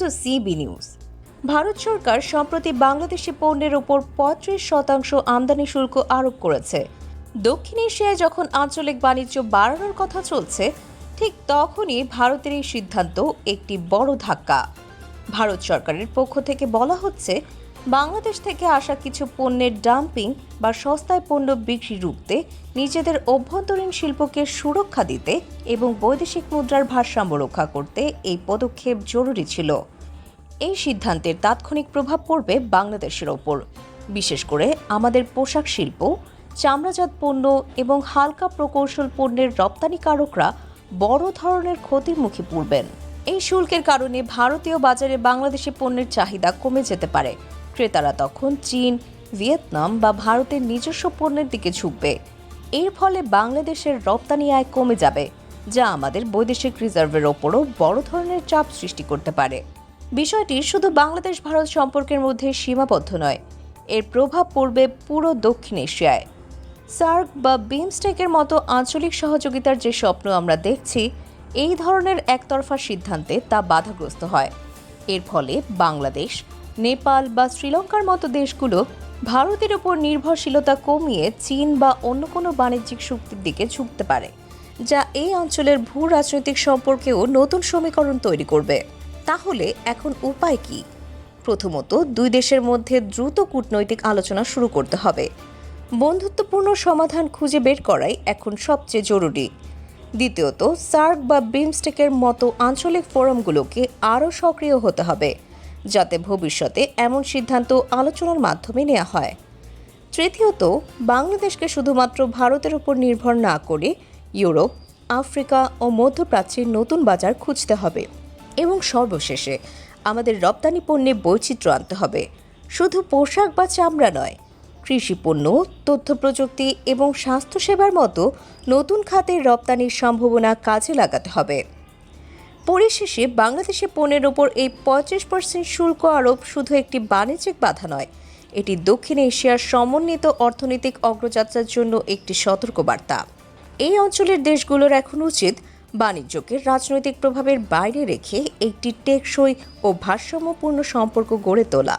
Two CB news Bharat সরকার সম্প্রতি বাংলাদেশি পণ্যের উপর পঁয়ত্রিশ শতাংশ আমদানি শুল্ক আরোপ করেছে। দক্ষিণ এশিয়ায় যখন আঞ্চলিক বাণিজ্য বাড়ানোর কথা চলছে, ঠিক তখনই ভারতের এই সিদ্ধান্ত একটি বড় ধাক্কা। ভারত সরকারের পক্ষ থেকে বলা হচ্ছে, বাংলাদেশ থেকে আসা কিছু পণ্যের ডাম্পিং বা সস্তায় পণ্য বিক্রি রুখতে নিজেদের অভ্যন্তরীণ শিল্পকে সুরক্ষা দিতে এবং বৈদেশিক মুদ্রার ভারসাম্য রক্ষা করতে এই পদক্ষেপ জরুরি ছিল। এই সিদ্ধান্তের তাৎক্ষণিক প্রভাব পড়বে বাংলাদেশের ওপর। বিশেষ করে আমাদের পোশাক শিল্প, চামড়াজাত পণ্য এবং হালকা প্রকৌশল পণ্যের রপ্তানিকারকরা বড় ধরনের ক্ষতির মুখে পড়বেন। এই শুল্কের কারণে ভারতীয় বাজারে বাংলাদেশি পণ্যের চাহিদা কমে যেতে পারে। ক্রেতারা তখন চীন, ভিয়েতনাম বা ভারতের নিজস্ব পণ্যের দিকে ঝুঁকবে। এর ফলে বাংলাদেশের রপ্তানি আয় কমে যাবে, যা আমাদের বৈদেশিক রিজার্ভের ওপরও বড় ধরনের চাপ সৃষ্টি করতে পারে। বিষয়টি শুধু বাংলাদেশ ভারত সম্পর্কের মধ্যে সীমাবদ্ধ নয়, এর প্রভাব পড়বে পুরো দক্ষিণ এশিয়ায়। সার্ক বা বিমস্টেকের মতো আঞ্চলিক সহযোগিতার যে স্বপ্ন আমরা দেখছি এই ধরনের একতরফা সিদ্ধান্তে তা বাধাগ্রস্ত হয়। এর ফলে বাংলাদেশ, নেপাল বা শ্রীলঙ্কার মতো দেশগুলো ভারতের উপর নির্ভরশীলতা কমিয়ে চীন বা অন্য কোনো বাণিজ্যিক শক্তির দিকে ঝুঁকতে পারে, যা এই অঞ্চলের ভূ রাজনৈতিক সম্পর্কেও নতুন সমীকরণ তৈরি করবে। তাহলে এখন উপায় কি? প্রথমত, দুই দেশের মধ্যে দ্রুত কূটনৈতিক আলোচনা শুরু করতে হবে। বন্ধুত্বপূর্ণ সমাধান খুঁজে বের করাই এখন সবচেয়ে জরুরি। দ্বিতীয়ত, সার্ক বা বিমস্টেকের মতো আঞ্চলিক ফোরামগুলোকে আরও সক্রিয় হতে হবে, যাতে ভবিষ্যতে এমন সিদ্ধান্ত আলোচনার মাধ্যমে নেওয়া হয়। তৃতীয়ত, বাংলাদেশকে শুধুমাত্র ভারতের উপর নির্ভর না করে ইউরোপ, আফ্রিকা ও মধ্যপ্রাচ্যের নতুন বাজার খুঁজতে হবে। এবং সর্বশেষে, আমাদের রপ্তানি পণ্যে বৈচিত্র্য আনতে হবে। শুধু পোশাক বা চামড়া নয় কৃষি পণ্য, তথ্য প্রযুক্তি এবং স্বাস্থ্যসেবার মতো নতুন খাতের রপ্তানির সম্ভাবনা কাজে লাগাতে হবে। পরিশেষে বাংলাদেশে পণ্যের ওপর এই পঁয়ত্রিশ পার্সেন্ট শুল্ক আরোপ শুধু একটি বাণিজ্যিক বাধা নয়, এটি দক্ষিণ এশিয়ার সমন্বিত অর্থনৈতিক অগ্রযাত্রার জন্য একটি সতর্কবার্তা। এই অঞ্চলের দেশগুলোর এখন উচিত বাণিজ্যকে রাজনৈতিক প্রভাবের বাইরে রেখে একটি টেকসই ও ভারসাম্যপূর্ণ সম্পর্ক গড়ে তোলা।